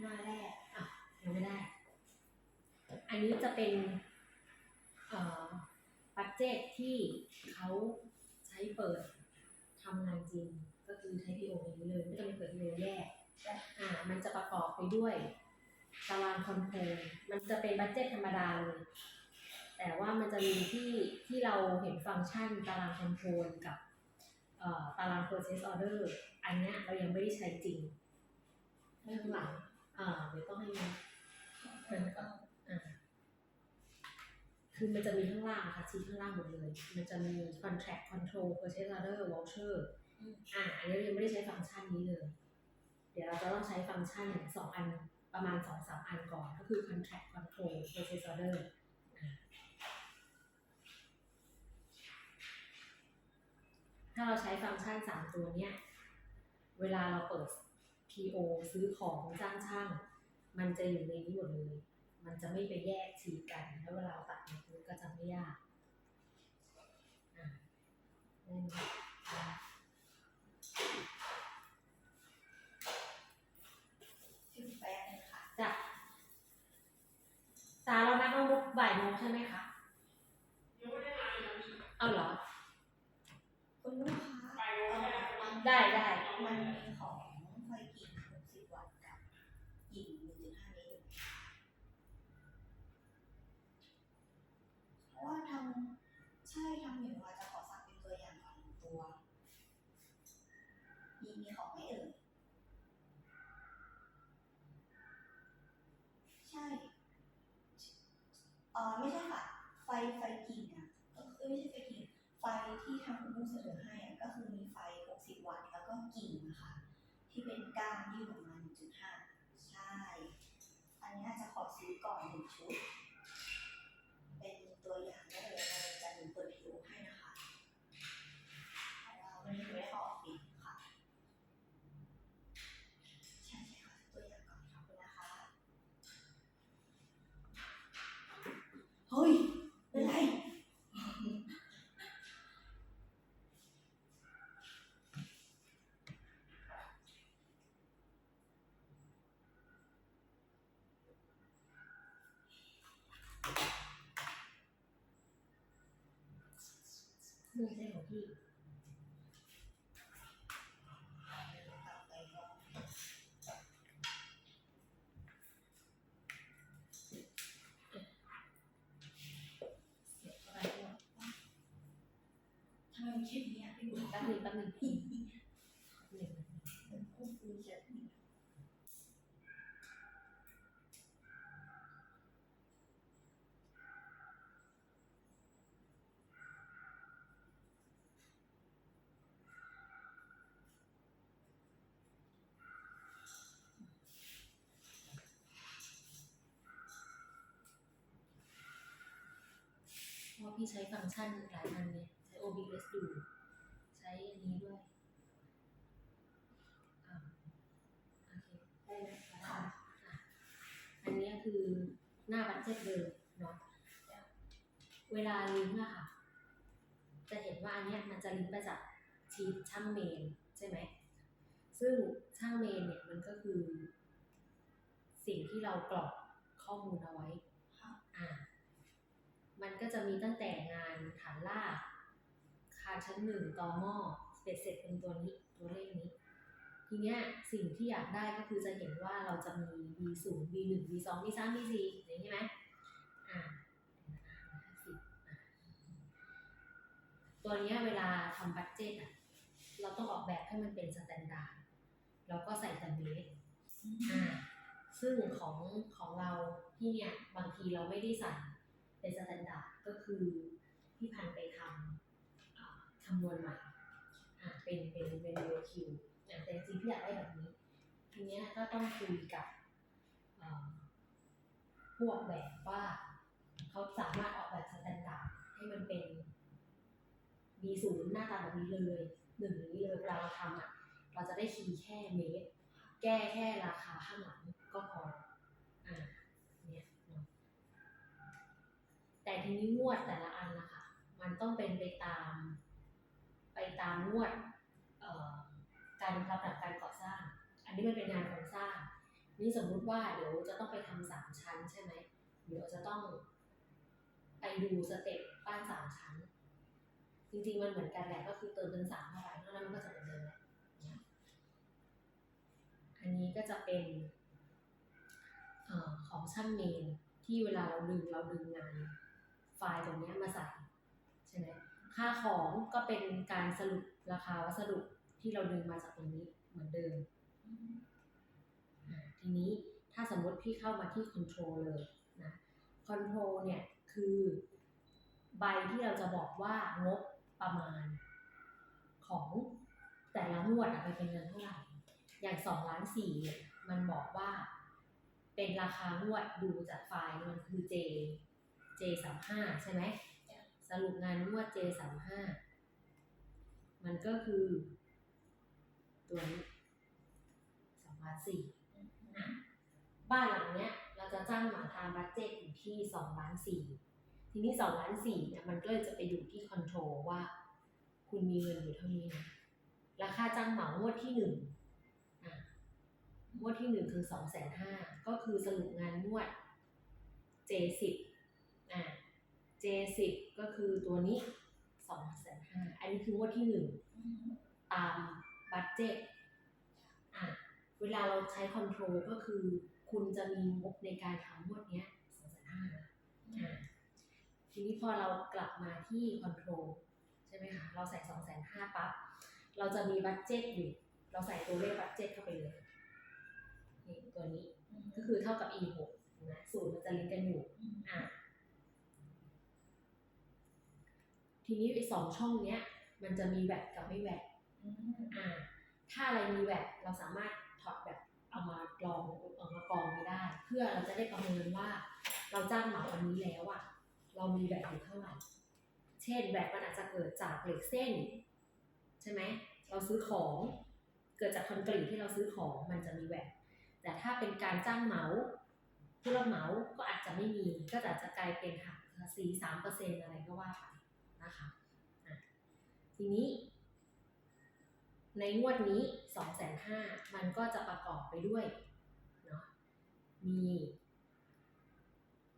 หน้าแรกอะยังไม่ได้ อันนี้จะเป็นเอ่อบัตเจตที่เขาใช้เปิดทำงานจริง ก็คือใช้ PO อย่างนี้เลยไม่ต้องเปิด PO แยกอ่ามันจะประกอบไปด้วยตารางคอนโทรลมันจะเป็นบัตเจตธรรมดาเลย แต่ว่ามันจะมีที่ที่เราเห็นฟังก์ชันตารางคอนโทรลกับเออตาราง process order อันนี้เรายังไม่ได้ใช้จริงข้างหลัง อ่าเดี๋ยวต้องให้มันมันก็อ่าคือมันจะมีข้างล่างค่ะชี้ข้างล่างหมดเลย มันจะมี contract control purchase order voucher อ่าอันนี้เรายังไม่ได้ใช้ฟังก์ชันนี้เลย เดี๋ยวเราจะต้องใช้ฟังก์ชันสองอันประมาณสองสามอันก่อนก็คือ contract control purchase order อ่าถ้าเราใช้ฟังก์ชันสามตัวเนี้ย เวลาเราเปิด PO ซื้อของจ้างช่าง มันจะอยู่ในนี้หมดเลย มันจะไม่ไปแยกชีกัน แล้วเวลาเราตัดเนี่ยมันก็จะไม่ยากอ่าได้ไหมอ่าชื่อแป๊บนึงค่ะจ้ะตาเรานัดน้องมุกบ่ายโมงใช่ไหมคะเอาเหรอ คุณลูกค้าเอ่อมันได้ได้ มันมีของไฟกิ่ง60 วัตต์กับกิ่ง1.5เมตรเพ ราะว่าทำใช่ทำอยู่ว่าจะขอสั่งเป็นตัวอย่างก่อนหนึ่งตัว มีมีของไหมเอ่ยใช่เออไม่ใช่ค่ะ ไฟไฟกิ่งอะก็คือไม่ใช่ไฟกิ่งไฟที่ทางคุณนุ่งเสนอให้อะก็คือมีไฟ 60 วัตต์แล้วก็กิ่งนะคะที่เป็นก้านยื่นออกมา1.5 ใช่ อันนี้อาจจะขอซื้อก่อนหนึ่งชุด ป๊บนึงแป๊บนึงเพราะพี่ใช้ฟังก์ชันหลายอันเนี่ยใช้ OBS อยู่ ช้อันนี้ด้วยอ่าโอเคได้ไหมได้ค่ะอะ อันเนี้ยคือหน้าบัตเจ็ตเลยเนาะเวลาลิงก์อะค่ะ จะเห็นว่าอันเนี้ยมันจะลิงก์ไปจากชีตช่างเมนใช่ไหม ซึ่งช่างเมนเนี่ยมันก็คือ สิ่งที่เรากรอกข้อมูลเอาไว้ค่ะอ่า มันก็จะมีตั้งแต่งานฐานลากคานชั้นหนึ่งตอหม้อเสร็จเสร็จเป็นตัวนี้ตัวเลขนี้ ทีเนี้ยสิ่งที่อยากได้ก็คือจะเห็นว่าเราจะมี V ศูนย์ V หนึ่ง V สอง V สาม V สี่อย่างนี้ไหมอ่าตัวเนี้ยเวลาทำบัตเจตอะเราต้องออกแบบให้มันเป็นสแตนดาร์ดแล้วก็ใส่แต่เบสอ่าซึ่งของของเราที่เนี่ยบางทีเราไม่ได้ใส่เป็นสแตนดาร์ดก็คือพี่พันไปทำ คำนวณม่อ่าเป็นเป็นเป็นเรคิวแต่จริงพี่อยากได้แบบนี้ ทีเนี้ยก็ต้องคุยกับอ่าผู้ออกแบบว่าเขาสามารถออกแบบสแตนดาร์ดให้มันเป็น B0 หน้าตาแบบนี้เลยหนึ่งนี้เลยเวลาเราทำอะ เราจะได้คีย์แค่เมตรแก้แค่ราคาข้างหลังก็พออ่าเนี่ยแต่ทีนี้งวดแต่ละอันนะคะมันต้องเป็นไปตาม ไปตามงวดการลำดับการก่อสร้าง อันนี้มันเป็นงานโครงสร้าง นี่สมมุติว่าเดี๋ยวจะต้องไปทำสามชั้นใช่ไหมเดี๋ยวจะต้องไปดูสเต็ปบ้านสามชั้น จริงๆมันเหมือนกันแหละก็คือเติมเป็นสามเข้าไปเท่านั้นมันก็จะเหมือนเดิมแหละอันนี้ก็จะเป็นอของช่างเมนที่เวลาเราดึงเราดึงงานไฟล์ตรงนี้มาใส่ใช่ไหม ค่าของก็เป็นการสรุปราคาวัสดุที่เราดึงมาจากตรงนี้เหมือนเดิม ทีนี้ถ้าสมมติพี่เข้ามาที่ control เลยนะ control เนี่ยคือใบที่เราจะบอกว่างบประมาณของแต่ละงวดอะไปเป็นเงินเท่าไหร่ อย่างสองล้านสี่เนี่ยมันบอกว่าเป็นราคางวดดูจากไฟล์มันคือ J J สามห้าใช่ไหม สรุปงานนวด J35 มันก็คือ ตัวนี้สองพันสี่บ้านหลังเนี้ย เราจะจ้างหมาทำบัตเจ็ตอยู่ที่สองล้านสี่ทีนี้สองล้านสี่เนี่ยมันก็จะไปอยู่ที่คอนโทรลว่า คุณมีเงินอยู่เท่านี้นะราคาจ้างเหมางวดที่หนึ่งงวดที่หนึ่งคือสองแสนห้าก็คือสรุปงานนวดเจสิบอ่า J10 ก็คือตัวนี้สองแสนห้าอันนี้คืองวดที่หนึ่งตามบัตเจ็ตอะเวลาเราใช้คอนโทรลก็คือ คุณจะมีงบในการทำงวดเนี้ยสองแสนห้าอะทีนี้พอเรากลับมาที่คอนโทรลใช่ไหมคะเราใส่สองแสนห้าปั๊บเราจะมีบัตเจ็ตอยู่ เราใส่ตัวเลขบัตเจ็ตเข้าไปเลยนี่ตัวนี้ก็คือเท่ากับ e หกนะสูตรมันจะลิงก์กันอยู่อะ ทีนี้ไอ้สองช่องเนี้ย มันจะมีแวดกับไม่แวดอ่า ถ้าอะไรมีแวดเราสามารถถอดแบบเอามากรองเอามากรองไม่ได้ เพื่อเราจะได้ประเมินว่า เราจ้างเหมาวันนี้แล้วอะเรามีแวดอยู่เท่าไหร่ เช่นแวดมันอาจจะเกิดจากเหล็กเส้น ใช่ไหมเราซื้อของเกิดจากคอนกรีตที่เราซื้อของมันจะมีแวดแต่ถ้าเป็นการจ้างเหมาผู้รับเหมาก็อาจจะไม่มี ก็อาจจะกลายเป็นหักภาษีสามเปอร์เซ็นอะไรก็ว่าไป นะคะทีนี้ ในงวดนี้สองแสนห้ามันก็จะประกอบไปด้วยเนาะมี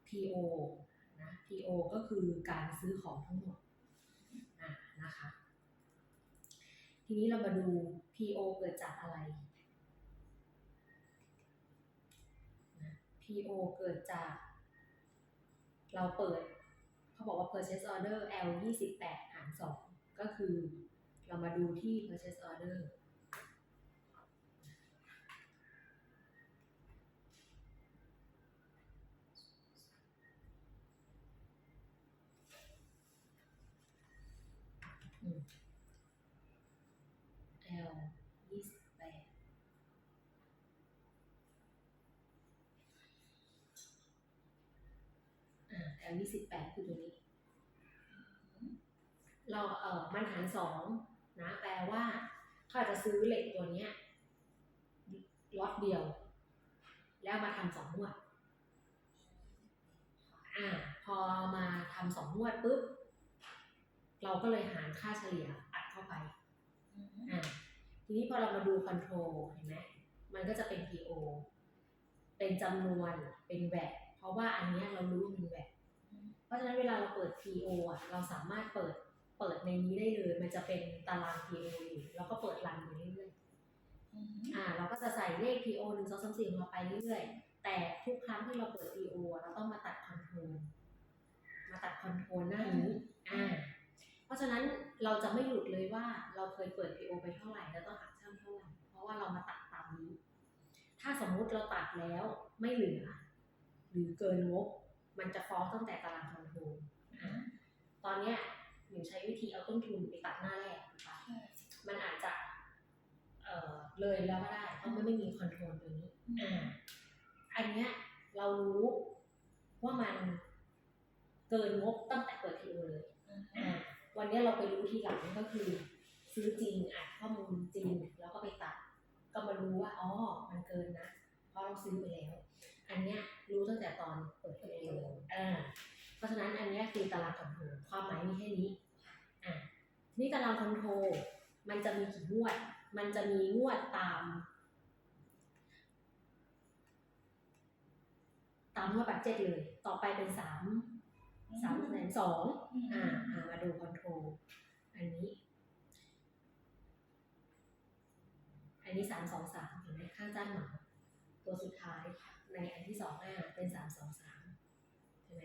PO นะ PO ก็คือการซื้อของทั้งหมดะนะคะ ทีนี้เรามาดู PO เกิดจากอะไรนะ PO เกิดจาก เราเปิด เขาบอกว่า purchase order L 28หาร2ก็คือ เรามาดูที่ purchase order อืม L ยี่สิบแปด อ่า L ยี่สิบแปดคือตัวนี้ เราเออมันหารสองนะแปลว่าเขาอาจจะซื้อเหล็กตัวเนี้ยล็อตเดียว แล้วมาทำสองงวดอ่าพอมาทำสองงวดปุ๊บเราก็เลยหารค่าเฉลี่ยอัดเข้าไปอ่าทีนี้พอเรามาดูคอนโทรลเห็นไหมมันก็จะเป็น PO เป็นจำนวนเป็นแวดเพราะว่าอันเนี้ยเรารู้ว่ามันแวด เพราะฉะนั้นเวลาเราเปิด PO อะเราสามารถเปิดเปิดในนี้ได้เลยมันจะเป็นตาราง PO อยู่แล้วก็เปิดรันไปเรื่อยๆอ่า เราก็จะใส่เลข PO หนึ่งสองสามสี่ของเราไปเรื่อยๆ แต่ทุกครั้งที่เราเปิด PO อะเราต้องมาตัดคอนโทรลมาตัดคอนโทรลหน้านี้อ่าเพราะฉะนั้นเราจะไม่หลุดเลยว่าเราเคยเปิด PO ไปเท่าไหร่แล้วต้องหักช่างเท่าไหร่เพราะว่าเรามาตัดตามนี้ ถ้าสมมุติเราตัดแล้วไม่เหลือ หรือเกินงบมันจะฟ้องตั้งแต่ตาราง คอนโทรลอ่าตอนเนี้ยหนูใช้วิธีเอาต้นทุนไปตัดหน้าแรกนะคะมันอาจจะเอ่อเลยแล้วก็ได้เพราะมันไม่มีคอนโทรลตัวนี้อ่าอันเนี้ยเรารู้ว่ามันเกินงบตั้งแต่เปิด PO เลยอ่าวันเนี้ยเราไปรู้ทีหลังก็คือ ซื้อจริงอัดข้อมูลจริงแล้วก็ไปตัด ก็มารู้ว่าอ๋อมันเกินนะเพราะเราซื้อไปแล้ว อันเนี้ยรู้ตั้งแต่ตอนเปิด PO อ่า เพราะฉะนั้นอันเนี้ยคือตารางคอนโทรลความหมายมีแค่นี้อะทีนี่ตารางคอนโทรลมันจะมีกี่งวด มันจะมีงวดตาม ตามว่าบัตเจ็ตเลย ต่อไปเป็นสามสามแสนสองอ่าอ่ามาดูคอนโทรลอันนี้ อันนี้สามสองสามเห็นไหมค่าจ้างเหมาตัวสุดท้ายในอันที่สองอ่าเป็นสามสองสามใช่ไหม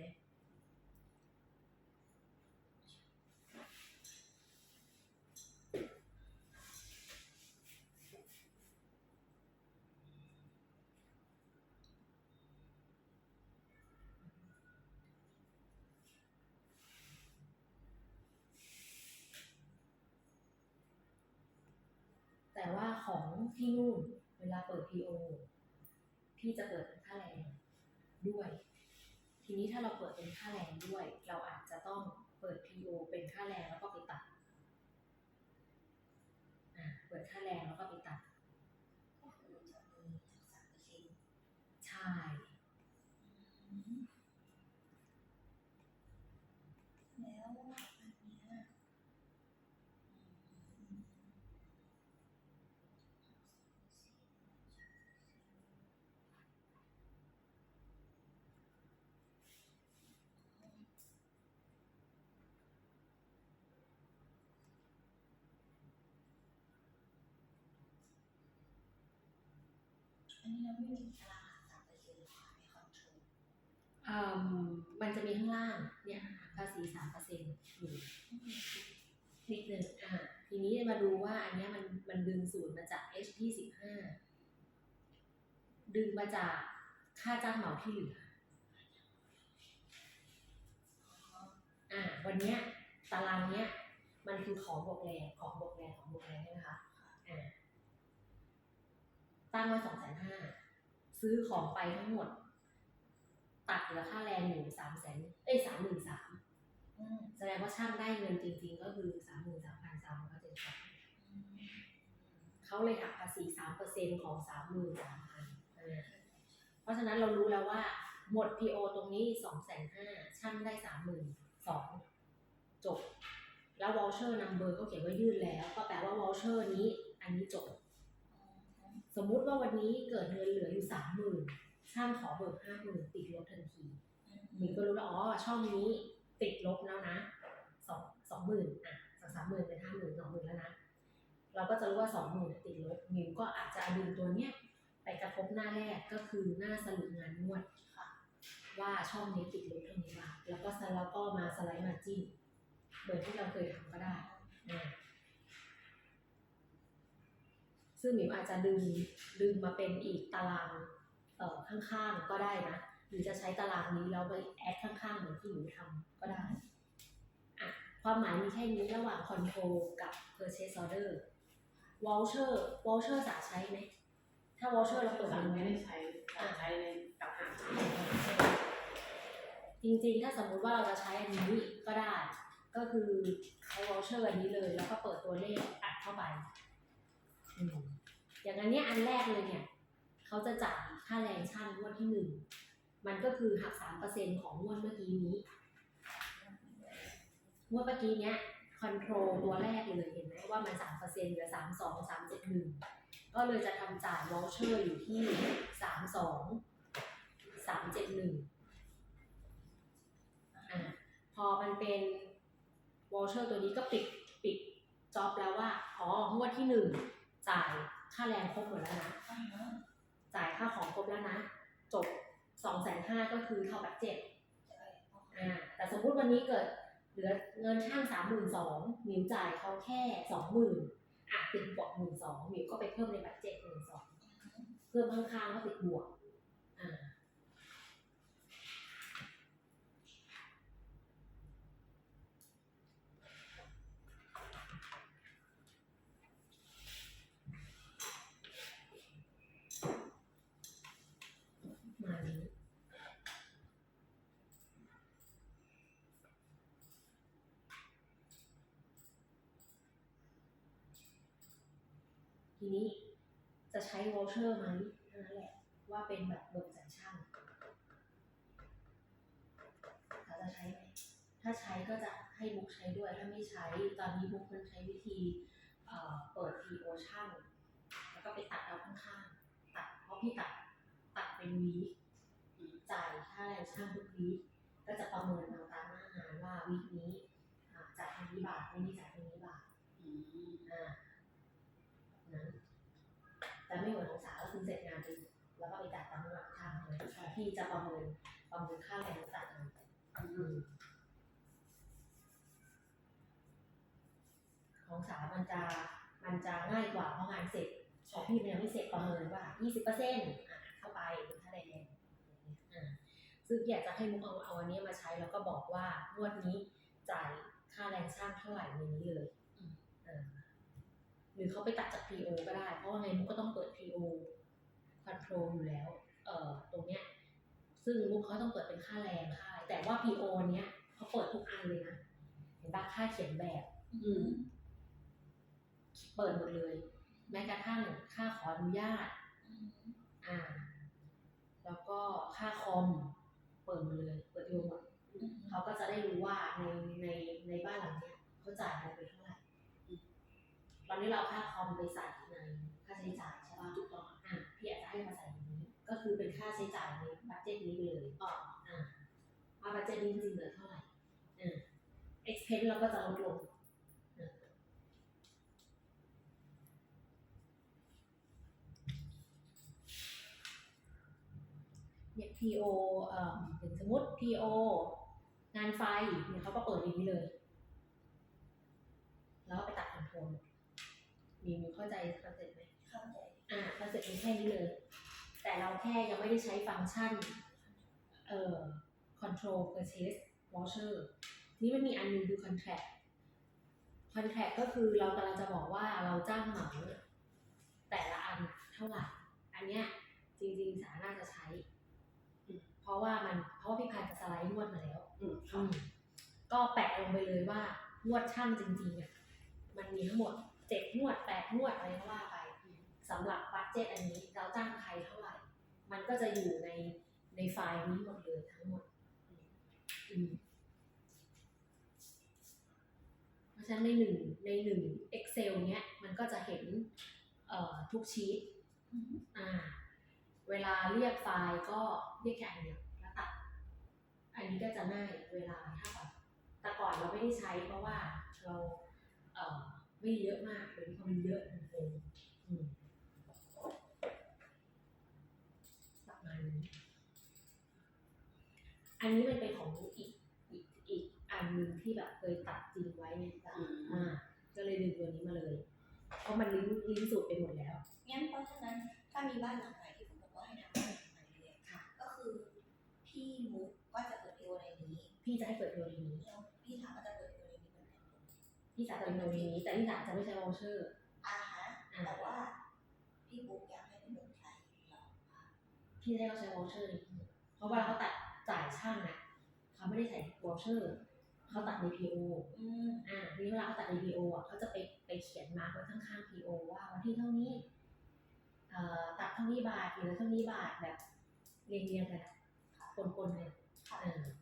แต่ว่าของ ที่นู่นเวลาเปิด PO พี่จะเปิดเป็นค่าแรงด้วย ทีนี้ถ้าเราเปิดเป็นค่าแรงด้วย เราอาจจะต้องเปิด PO เป็นค่าแรงแล้วก็ไปตัดอ่าเปิดค่าแรงแล้วก็ไปตัดก็คือจะมีสามเปอร์เซ็นต์ใช่ อันนี้เราไม่มีตารางสามเปอร์เซ็นต์ค่ะในคอนโทรลอ่ามันจะมีข้างล่างเนี่ยภาษีสามเปอร์เซ็นต์อยู่นิดหนึ่งอ่าทีนี้มาดูว่าอันเนี้ยมันมันดึงสูตรมาจาก H ที่สิบห้าดึงมาจากค่าจ้างเหมาที่เหลืออ่าวันเนี้ยตารางเนี้ยมันคือของบวกแรงของบวกแรงของบวกแรงใช่ไหมคะอ่า ตั้งไว้สองแสนห้าซื้อของไปทั้งหมด ตัดเหลือค่าแรงอยู่สามแสนเอ้ยสามหมื่นสามแสดงว่าช่างได้เงินจริง ๆ ก็คือสามหมื่นสามพันสามร้อยเจ็ดสิบเขาเลยหักภาษีสามเปอร์เซ็นของสามหมื่นสามพันเพราะฉะนั้นเรารู้แล้วว่า หมด PO ตรงนี้สองแสนห้าช่างได้สามหมื่นสองจบ แล้ว voucher number เขาเขียนว่ายื่นแล้ว ก็แปลว่า voucher นี้อันนี้จบ สมมุติว่าวันนี้เกิดเงินเหลืออยู่สามหมื่นช่างขอเบิกห้าหมื่นติดลบทันทีหมิวก็รู้แล้วอ๋อช่องนี้ติดลบแล้วนะสองสองหมื่นอะจากสามหมื่นเป็นห้าหมื่นสองหมื่นแล้วนะเราก็จะรู้ว่าสองหมื่นติดลบหมิวก็อาจจะเอาดึงตัวเนี้ยไปกระทบหน้าแรกก็คือหน้าสรุปงานนวดค่ะ ว่าช่องนี้ติดลบเท่านี้บ้างแล้วก็สแล้วก็มาสไลด์มาจิ้มเหมือนที่เราเคยทำก็ได้อ่า ซึ่งหมิวอาจจะดึงดึงมาเป็นอีกตารางเอ่อข้างๆก็ได้นะ หรือจะใช้ตารางนี้แล้วไปแอดข้างๆเหมือนที่หมิวทำก็ได้อะความหมายมีแค่นี้ระหว่าง control กับ purchase order voucher voucher สาใช้ไหมถ้า voucher เราเปิดสั่งดูไม่ได้ใช้ใช้ในกับหางจริงๆ ถ้าสมมุติว่าเราจะใช้อันนี้ก็ได้ ก็คือใช้ voucher อันนี้เลย แล้วก็เปิดตัวเลขอัดเข้าไปอืม อย่างอันเนี้ยอันแรกเลยเนี่ยเขาจะจ่ายค่าแรงช่างวดที่หนึ่งมันก็คือหักสามเปอร์เซ็นของงวดเมื่อกี้นี้งวดเมื่อกี้เนี้ยคอนโทรลตัวแรกเลยเห็นไหมว่ามันสามเปอร์เซ็นเหลือสามสองสามเจ็ดหนึ่งก็เลยจะทำจ่าย voucher อยู่ที่สามสองสามเจ็ดหนึ่งอะพอมันเป็นวอลเชอร์ตัวนี้ก็ปิดปิดจ็อบแล้วว่า อ๋องวดที่หนึ่งจ่าย ค่าแรงครบหมดแล้วนะอ่าฮะจ่ายค่าของครบแล้วนะ จบสองแสนห้าก็คือเท่ากับเจ็ดใช่โอเคอ่าแต่สมมุติวันนี้เกิดเหลือเงินช่างสามหมื่นสองมิวจ่ายเขาแค่สองหมื่นอะติดบวกหมื่นสองมิวก็ไปเพิ่มในบัตเจ็ตหมื่นสองเพิ่มข้างๆก็ติดบวก อ่า มานี้ ทีนี้จะใช้วอลเชอร์ไหมนั้นแหละว่าเป็นแบบเบิกจ่ายช่างเราจะใช้ไหมถ้าใช้ก็จะให้บุ๊กใช้ด้วย ถ้าไม่ใช้ตอนนี้บุ๊กมันใช้วิธีเอ่อเปิด PO ช่างแล้วก็ไปตัดเอาข้างๆตัดเพราะพี่ตัดตัดเป็นวีคจ่ายค่าแรงช่างทุกวีคก็จะประเมินเอาตามหน้างานว่าวีคนี้อ่าจ่ายเท่านี้บาทวีคนี้จ่ายเท่านี้บาท อืม อ่านั้น แต่ไม่เหมือนของสาก็คือเสร็จงานไปแล้วก็ไปจ่ายตามหลักช่างเลยที่จะประเมินประเมินค่าแรงต่างๆอืมของสามันจะมันจะง่ายกว่าเพราะงานเสร็จของพี่มันยังไม่เสร็จประเมินว่า 20เปอร์เซ็นต์อะเข้าไปเป็นค่าแรงอ่าซึ่งอยากจะให้มุกเอาเอาอันนี้มาใช้แล้วก็บอกว่างวดนี้จ่ายค่าแรงช่างเท่าไหร่ในนี้เลย หรือเขาไปตัดจาก PO ก็ได้ เพราะว่าไงมุกก็ต้องเปิด PO control อยู่แล้ว เอ่อตรงเนี้ย ซึ่งมุกเขาต้องเปิดเป็นค่าแรงค่าอะไรแต่ว่า PO เนี้ยเขาเปิดทุกอันเลยนะ เห็นปะค่าเขียนแบบอืมเปิดหมดเลย แม้กระทั่งค่าขออนุญาตอ่า แล้วก็ค่าคอม เปิดหมดเลย เปิดโยหมดเขาก็จะได้รู้ว่าในในในบ้านหลังเนี้ยเขาจ่ายอะไรไปเท่าไหร่ ตอนนี้เราเอาค่าคอมไปใส่ในค่าใช้จ่ายใช่ป่ะถูกต้องอะพี่อาจจะให้มาใส่ในนี้ ก็คือเป็นค่าใช้จ่ายในบัตเจตนี้ไปเลยอ๋ออ่าว่าบัตเจตนี้จริงๆเหลือเท่าไหร่อ่า expense เราก็จะลดลงเนี่ย PO เอ่อเป็นสมมติ PO งานไฟเนี่ยเขาก็เปิดอย่างนี้เลย แล้วก็ไปตัดคอนโทรล มีมีเข้าใจคอนเซ็ปต์ไหมเข้าใจอ่าคอนเซ็ปต์มีแค่นี้เลย แต่เราแค่ยังไม่ได้ใช้ฟังก์ชันเอ่อ control purchase voucher นี่มันมีอันหนึงคือ contract contract ก็คือเรากำลังจะบอกว่าเราจ้างเหมาแต่ละอันเท่าไหร่ อันเนี้ยจริงๆสาน่าจะใช้ เพราะว่ามันเพราะว่าพี่พายจะสไลด์นวดมาแล้วอืมอืมก็แปะลงไปเลยว่านวดช่างจริงๆอะมันมีทั้งหมดเจ็ดนวดแปดนวดอะไรก็ว่าไปสำหรับบัตเจ็ตอันนี้เราจ้างใครเท่าไหร่ มันก็จะอยู่ในในไฟล์นี้หมดเลยทั้งหมดอืมเพราะฉะนั้นในหนึ่งในหนึ่ง Excel เนี้ยมันก็จะเห็นเอ่อทุกชีตอ่า เวลาเรียกไฟล์ก็เรียกแค่อันเดียวแล้วตัด อันนี้ก็จะง่ายเวลาถ้าแบบแต่ก่อนเราไม่ได้ใช้เพราะว่าเราเอ่อ ไม่เยอะมากเดี๋ยวนี้เขามีเยอะจริงๆอืมประมาณนี้อันนี้มันเป็นของอีกอีกอีกอันหนึ่งที่แบบเคยตัดจริงไว้เนี่ยจ้ะอืมอ่าก็เลยดึงตัวนี้มาเลย เพราะมันลิงก์ลิงก์สูตรไปหมดแล้ว งั้นเพราะฉะนั้นถ้ามีบ้านหลังไหนที่ผมบอกว่าให้ทำบ้านหลังไหนเลยค่ะ ก็คือพี่มุกก็จะเปิดพีโอในนี้ พี่จะให้เปิดตัวนี้แล้ว พี่สาวจะเป็นตัวนี้ แต่พี่สาวจะไม่ใช้วอลเชอร์อ่าฮะอ่าแต่ว่าพี่บุ๊กอยากให้เป็นเหมือนใครเหรอคะพี่ให้เขาใช้วอลเชอร์นี่เพราะเวลาเขาตัดจ่ายช่างอะเขาไม่ได้ใส่วอลเชอร์เขาตัดใน PO อืมอ่าทีนี้เวลาเขาตัดใน PO อะเขาจะไปไปเขียนมาร์กไว้ข้างๆ PO ว่าวันที่เท่านี้เอ่อตัดเท่านี้บาทเหลือเท่านี้บาทแบบเรียงเรียงๆกันอะปนๆกันค่ะอ่าอืม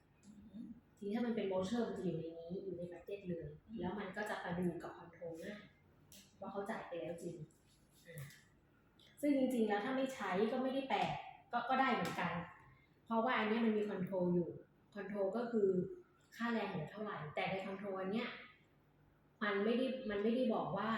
ทีนี้ถ้ามันเป็นวอลเชอร์มันจะอยู่ในนี้อยู่ในบัตเจ็ตเลย แล้วมันก็จะไปดูกับคอนโทรลง่ายว่าเขาจ่ายไปแล้วจริงอ่าซึ่งจริงๆแล้วถ้าไม่ใช้ก็ไม่ได้แปลกก็ก็ได้เหมือนกัน เพราะว่าอันเนี้ยมันมีคอนโทรลอยู่คอนโทรลก็คือค่าแรงเหลือเท่าไหร่ แต่ในคอนโทรลอันเนี้ยมันไม่ได้มันไม่ได้บอกว่า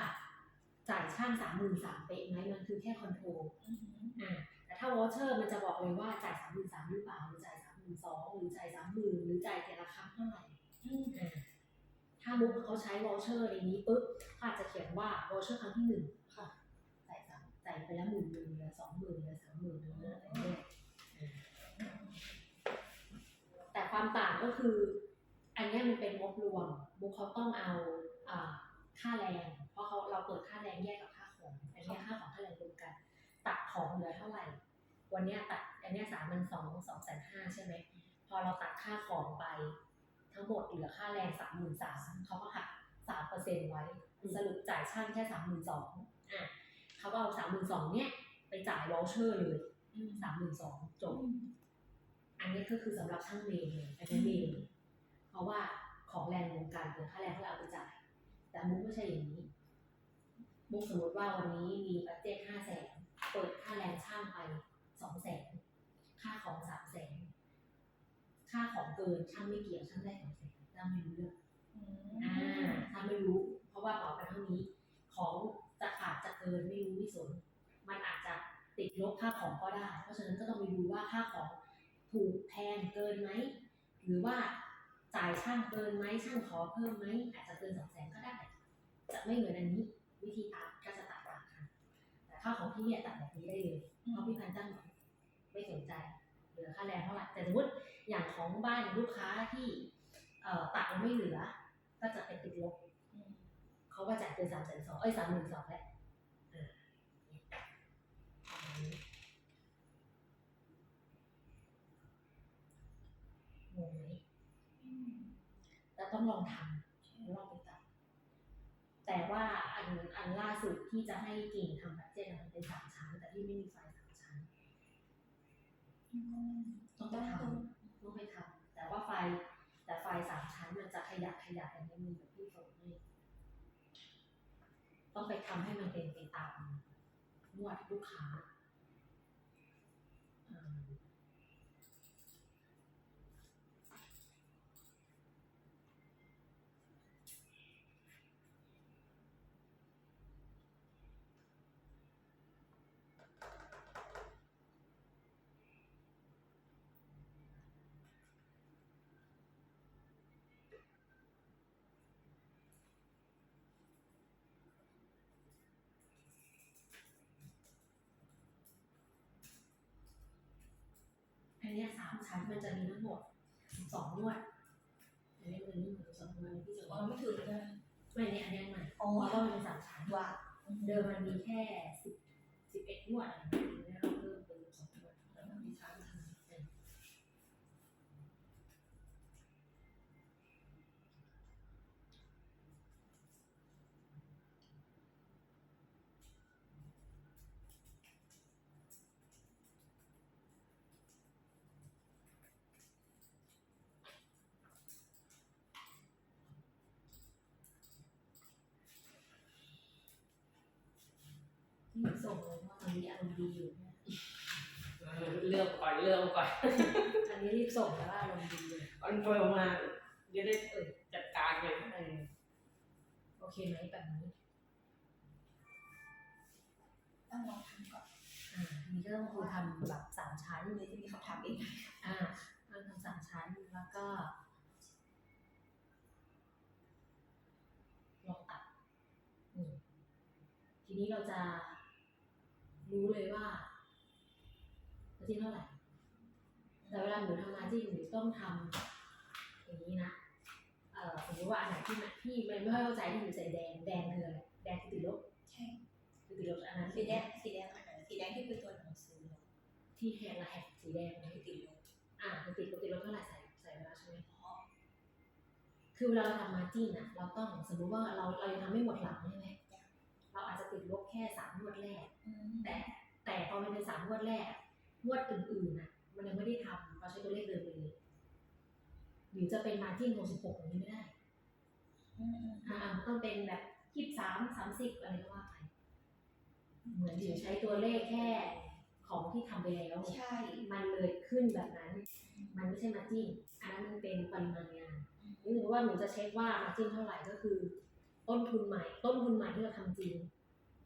จ่ายช่างสามหมื่นสามเป๊ะไหมมันคือแค่คอนโทรลอืมอ่าแต่ถ้าวอเชอร์มันจะบอกเลยว่าจ่ายสามหมื่นสามหรือเปล่าหรือจ่ายสาม หมื่นสองหรือจ่ายสามหมื่นหรือจ่ายแต่ละครั้งเท่าไหร่อืมอ่าถ้ามุกเขาใช้วอเชอร์ในนี้ปุ๊บเขาอาจจะเขียนว่าวอเชอร์ครั้งที่หนึ่งค่ะจ่ายสามจ่ายไปแล้วหมื่นหนึ่งเหลือสองหมื่นเหลือสามหมื่นเหลืออะไรเงี้ยอ่าแต่ความต่างก็คือ อันเนี้ยมันเป็นงบรวมมุกเขาต้องเอาอ่าค่าแรง เพราะเขาเราเปิดค่าแรงแยกกับค่าของอันเนี้ยค่าของค่าแรงรวมกัน ตัดของเหลือเท่าไหร่ วันเนี้ยตัดอันเนี้ยสามพันสองสองแสนห้าใช่ไหมพอเราตัดค่าของไป ทั้งหมดเหลือค่าแรงสามหมื่นสามเขาก็หักสามเปอร์เซ็นไว้ สรุปจ่ายช่างแค่สามหมื่นสองอะเขาก็เอาสามหมื่นสองเนี้ยไปจ่ายวอลเชอร์เลยอืมสามหมื่นสองจบอืมอันนี้ก็คือสำหรับช่างเมนเลยอันนี้เมนเพราะว่าของแรงรวมกันเหลือค่าแรงที่เราเอาไปจ่าย แต่มุกไม่ใช่อย่างนี้ มุกสมมติว่าวันนี้มีบัตเจ็ตห้าแสนเปิดค่าแรงช่างไป สองแสนค่าของสามแสนค่าของเกินช่างไม่เกี่ยวช่างได้สองแสนช่างไม่รู้เรื่องอืมอ่าถ้าไม่รู้ เพราะว่าบอกไปเท่านี้ ของจะขาดจะเกินไม่รู้ไม่สน มันอาจจะติดลบค่าของก็ได้ เพราะฉะนั้นก็ต้องไปดูว่าค่าของถูกแพงเกินไหมหรือว่าจ่ายช่างเกินไหมช่างขอเพิ่มไหมอาจจะเกินสองแสนก็ได้ จะไม่เหมือนอันนี้ วิธีตัดก็จะตัดต่างกันแต่ค่าของพี่เนี่ยตัดแบบนี้ได้เลยเพราะพี่พันจ้างหน่อย ไม่สนใจเหลือค่าแรงเท่าไหร่แต่สมมติอย่างของบ้านลูกค้าที่เอ่อตัดแล้วไม่เหลือ ก็จะเป็นติดลบอืมเขาก็จ่ายเกินสามแสนสองเอ้ยสามหมื่นสองแล้วอ่าประมาณนี้งงไหมอืมแล้วต้องลองทำแล้วลองไปตัดแต่ว่าอันอันล่าสุดที่จะให้กิ่งทำบัตเจ็ตอะมันเป็นสามชั้น แต่ที่ไม่มีไฟสามชั้น ต้องไปทำต้องไปทำแต่ว่าไฟ แต่ไฟสามชั้นมันจะขยับขยับอย่างนี้มีแบบที่ส่งให้ต้องไปทำให้มันเป็นไปตามนวดลูกค้าอืมอั นเนี้ยสามชั้นมันจะมีทั้งหมดสองนวดอันนี้มันนี่มันสองนวดที่จะอ๋อว่าไม่ถึงใช่ไหมไม่เนี่ยอันเนี้ยใหม่อ๋อเพราะว่ามันเป็นสามชั้นว่าเดิมมันมีแค่สิบสิบเอ็ดนวดอะไร เนี่ยเลือกก่อนเลือกก่อนอันนี้รีบส่งแต่ว่าอารมณ์ดีอยู่คอนเฟิร์มมาจะได้เออจัดการเลยเออโอเคไหมแบบนี้ต้องลองทำก่อนอ่านี่ก็ต้องคือทำแบบสามชั้นเลยจะมีคำถามเองอ่าทำทำสามชั้นแล้วก็ลองตัดอืมทีนี้เราจะ รู้เลยว่ามาจิ้นเท่าไหร่ แต่เวลาหนูทำมาจิ้นหนูต้องทำอย่างนี้นะเอ่อสมมติว่าอันไหนที่มันที่มันไม่ค่อยเข้าใจที่หนูใส่แดงแดงคืออะไรแดงคือติดลบใช่คือติดลบอันนั้นสีแดงสีแดงอันไหนสีแดงที่เป็นตัวหนังสือเหรอที่แหกละแหกสีแดงนะที่ติดลบอ่ามันติดลบติดลบเท่าไหร่ใส่ใส่ไปแล้วใช่ไหมอ๋อคือเวลาเราทำมาจิ้นอะ เราต้องสมมุติว่าเราเรายังทำไม่หมดหลังใช่ไหมเราอาจจะ ติดลบแค่สามงวดแรกอืมแต่แต่พอมันเป็นสามงวดแรกงวดอื่นๆน่ะ มันยังไม่ได้ทำเราใช้ตัวเลขเดิมไปเลยหรือจะเป็นมาจิ้นหกสิบหกอย่างนี้ไม่ได้อืมอืมอ่ามันต้องเป็นแบบยี่สามสามสิบอะไรก็ว่าไปเหมือนอยู่ใช้ตัวเลขแค่ของที่ทำไปแล้วใช่มันเลยขึ้นแบบนั้น มันไม่ใช่มาจิ้นอันนั้นมันเป็นปริมาณงานนี่หนูว่าหนูจะเช็คว่ามาจิ้นเท่าไหร่ก็คือ ต้นทุนใหม่ ต้นทุนใหม่ที่เราทำจริง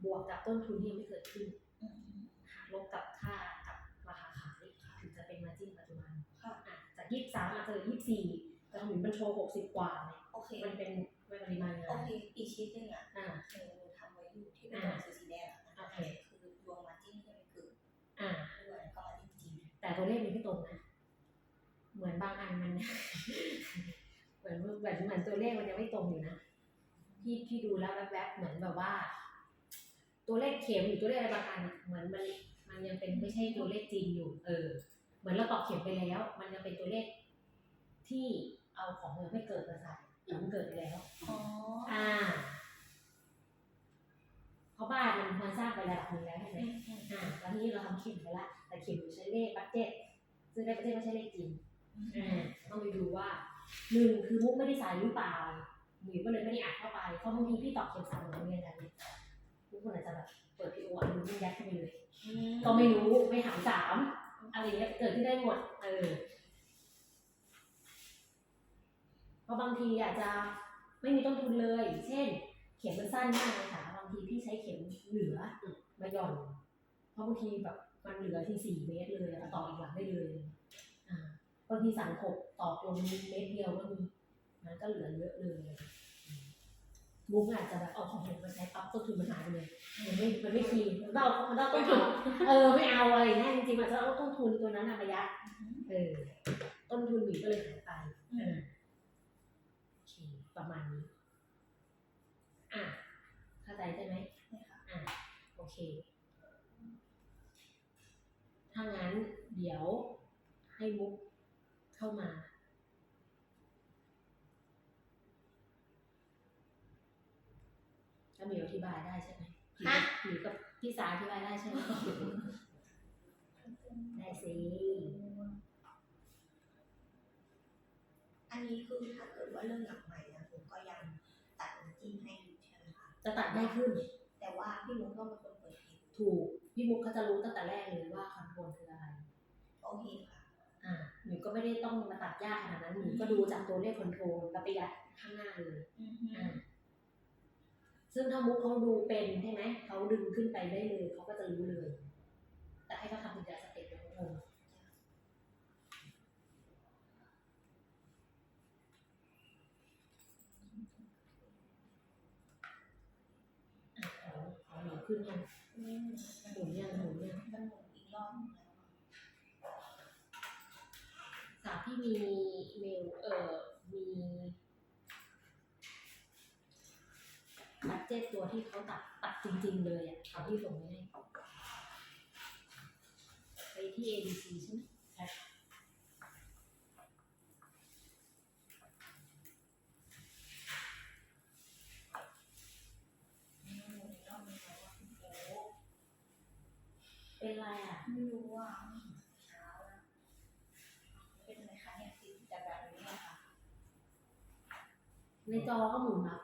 บวกกับต้นทุนที่ยังไม่เกิดขึ้นอืมอืมหารลบกับค่ากับราคาขายถึงจะเป็นมาจิ้นปัจจุบันค่ะอะจากยี่สามอาจจะเหลือยี่สี่แต่ของหนูมันโชว์หกสิบกว่าไงโอเคมันเป็นปริมาณงาโอนเคอีกชิ้นหนึงอะอ่าคือทำไว้อยู่ที่เป็นตัวหนังสือสีแดงอะโอเคคือรวมมาจิ้นที่มันคืออ่าด้วยแล้วก็มาจิ้นจริงแต่ตัวเลขมันไม่ตรงนะเหมือนบางอันมันเหมือนเหมือนเหมือนตัวเลขมันยังไม่ตรงอยู่นะพี่พี่ดูแล้วแวบๆเหมือนแบบว่า ตัวเลขเข็มหรือตัวเลขอะไรบางอันอะเหมือนมันมันยังเป็นไม่ใช่ตัวเลขจริงอยู่ เออ เหมือนเราตอกเข็มไปแล้ว มันยังเป็นตัวเลขที่เอาของยังไม่เกิดมาใส่แต่มันเกิดไปแล้วอ๋ออ่าเพราะบ้านมันมันสร้างไประดับหนึงแล้วใช่ไหมอืมอืมอ่าแล้วทีนี้เราทำเข็มไปละแต่เข็มอยู่ใช้เลขบัตเจ็ตซึ่งเลขบัตเจ็ตไม่ใช่เลขจริงอืมอ่าต้องไปดูว่าหนึ่งคือมุกไม่ได้ใส่หรือเปล่าหนูก็เลยไม่ได้อัดเข้าไปเพราะบางทีพี่ตอบเข็มสามเหมือนเรียนกันเนี่ย ทุกคนอาจจะแบบเปิดพีโออันดูนี่ยัดเข้าไปเลยอืมก็ไม่รู้ไม่ถามสามอะไรอย่างเงี้ยเกิดขึ้นได้หมดเออเพราะบางทีอาจจะไม่มีต้นทุนเลย เช่น เข็มมันสั้นมากเลยค่ะบางทีพี่ใช้เข็มเหลือมาหย่อน เพราะบางทีแบบมันเหลือที่สี่เมตรเลยอะต่ออีกหลังได้เลยอ่าบางทีสั่งหกตอกลงเมตรเดียวก็มีมันก็เหลือเยอะเลยอืม มุกอาจจะแบบเอาของผมมาใช้ปั๊บต้นทุนมันหายไปเลยมันไม่มันไม่คีมันต้องเอามันต้องต้นทุนเออไม่เอาอะไรอย่างเงี้ยจริงๆมันจะเอาต้นทุนตัวนั้นอะระยะเออต้นทุนหมีก็เลยหายไปอืมโอเคประมาณนี้อะเข้าใจใช่ไหมใช่ค่ะอะโอเคถ้างั้นเดี๋ยวให้มุกเข้ามา ถ้าหมิวอธิบายได้ใช่ไหมฮะหมิวกับพี่สาอธิบายได้ใช่ไหมได้สิ อันนี้คือถ้าเกิดว่าเรื่องหลังใหม่นะผมก็ยังตัดน้ำจิ้มให้อยู่ใช่ไหมคะจะตัดง่ายขึ้น แต่ว่าพี่มุกก็เป็นคนเปิดเพลงถูก พี่มุกเขาจะรู้ตั้งแต่แรกเลยว่าคอนโทรลคืออะไร โอเคค่ะ อ่าหนูก็ไม่ได้ต้องมาตัดยากขนาดนั้นหนูก็ดูจากตัวเลขคอนโทรลแล้วไปยัดข้างหน้าเลย อ่า ซึ่งถ้ามุกเขาดูเป็นใช่ไหมเขาดึงขึ้นไปได้เลยเขาก็จะรู้เลย แต่ให้เขาทำเป็นสเต็ปเป็นงงอะขออหนูขึ้นยังหมุนยังหมุนยังมันหมุนอีกรอบหนึงแล้วอะสาที่มีเมลเอ่อ มี บัตเจ็ตตัวที่เขาตัดตัดจริง ๆ เลยอะเขาที่ส่งไปให้ไปที่ ABC ใช่ไหมใช่อืมหมุนอีกรอบหนึงแล้วอะโอ้โหเป็นไรอะ ไม่รู้ว่าเช้าแล้วเป็นอะไรคะเนี่ยติดจากแบบนี้อะค่ะในจอก็หมุนรับ